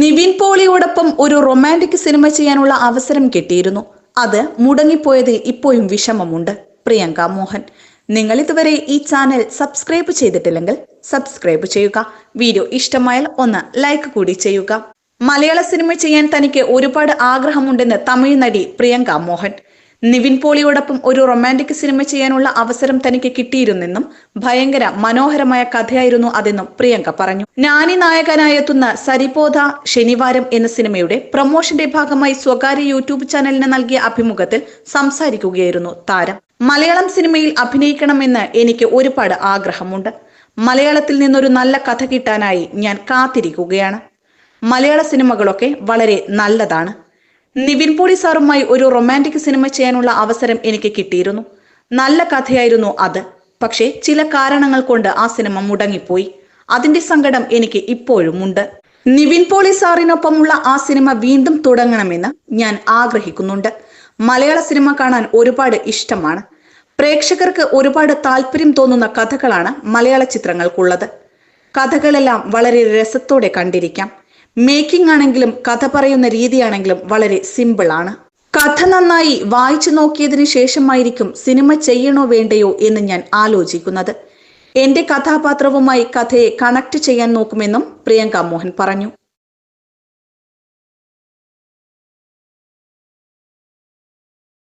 നിവിൻ പോളിയോടൊപ്പം ഒരു romantic cinema ചെയ്യാനുള്ള അവസരം കിട്ടിയിരുന്നു. അത് മുടങ്ങിപ്പോയതിൽ ഇപ്പോഴും വിഷമമുണ്ട്. പ്രിയങ്ക മോഹൻ. നിങ്ങൾ ഇതുവരെ ഈ ചാനൽ സബ്സ്ക്രൈബ് ചെയ്തിട്ടില്ലെങ്കിൽ സബ്സ്ക്രൈബ് ചെയ്യുക. വീഡിയോ ഇഷ്ടമായാൽ ഒന്ന് ലൈക്ക് കൂടി ചെയ്യുക. മലയാള സിനിമ ചെയ്യാൻ തനിക്ക് ഒരുപാട് ആഗ്രഹമുണ്ടെന്ന് തമിഴ് നടി പ്രിയങ്ക മോഹൻ. നിവിൻ പോളിയോടൊപ്പം ഒരു റൊമാന്റിക് സിനിമ ചെയ്യാനുള്ള അവസരം തനിക്ക് കിട്ടിയിരുന്നെന്നും ഭയങ്കര മനോഹരമായ കഥയായിരുന്നു അതെന്നും പ്രിയങ്ക പറഞ്ഞു. നാനി നായകനായെത്തുന്ന സരിപോധ ശനിവാരം എന്ന സിനിമയുടെ പ്രൊമോഷന്റെ ഭാഗമായി സ്വകാര്യ യൂട്യൂബ് ചാനലിന് നൽകിയ അഭിമുഖത്തിൽ സംസാരിക്കുകയായിരുന്നു താരം. മലയാളം സിനിമയിൽ അഭിനയിക്കണമെന്ന് എനിക്ക് ഒരുപാട് ആഗ്രഹമുണ്ട്. മലയാളത്തിൽ നിന്നൊരു നല്ല കഥ കിട്ടാനായി ഞാൻ കാത്തിരിക്കുകയാണ്. മലയാള സിനിമകളൊക്കെ വളരെ നല്ലതാണ്. നിവിൻ പോളി സാറുമായി ഒരു റൊമാന്റിക് സിനിമ ചെയ്യാനുള്ള അവസരം എനിക്ക് കിട്ടിയിരുന്നു. നല്ല കഥയായിരുന്നു അത്. പക്ഷേ ചില കാരണങ്ങൾ കൊണ്ട് ആ സിനിമ മുടങ്ങിപ്പോയി. അതിന്റെ സങ്കടം എനിക്ക് ഇപ്പോഴും ഉണ്ട്. നിവിൻ പോളി സാറിനൊപ്പമുള്ള ആ സിനിമ വീണ്ടും തുടങ്ങണമെന്ന് ഞാൻ ആഗ്രഹിക്കുന്നുണ്ട്. മലയാള സിനിമ കാണാൻ ഒരുപാട് ഇഷ്ടമാണ്. പ്രേക്ഷകർക്ക് ഒരുപാട് താല്പര്യം തോന്നുന്ന കഥകളാണ് മലയാള ചിത്രങ്ങൾക്കുള്ളത്. കഥകളെല്ലാം വളരെ രസത്തോടെ കണ്ടിരിക്കാം. മേക്കിംഗ് ആണെങ്കിലും കഥ പറയുന്ന രീതിയാണെങ്കിലും വളരെ സിമ്പിൾ ആണ്. കഥ നന്നായി വായിച്ചു നോക്കിയതിനു ശേഷമായിരിക്കും സിനിമ ചെയ്യണോ വേണ്ടയോ എന്ന് ഞാൻ ആലോചിക്കുന്നത്. എന്റെ കഥാപാത്രവുമായി കഥയെ കണക്ട് ചെയ്യാൻ നോക്കുമെന്നും പ്രിയങ്ക മോഹൻ പറഞ്ഞു.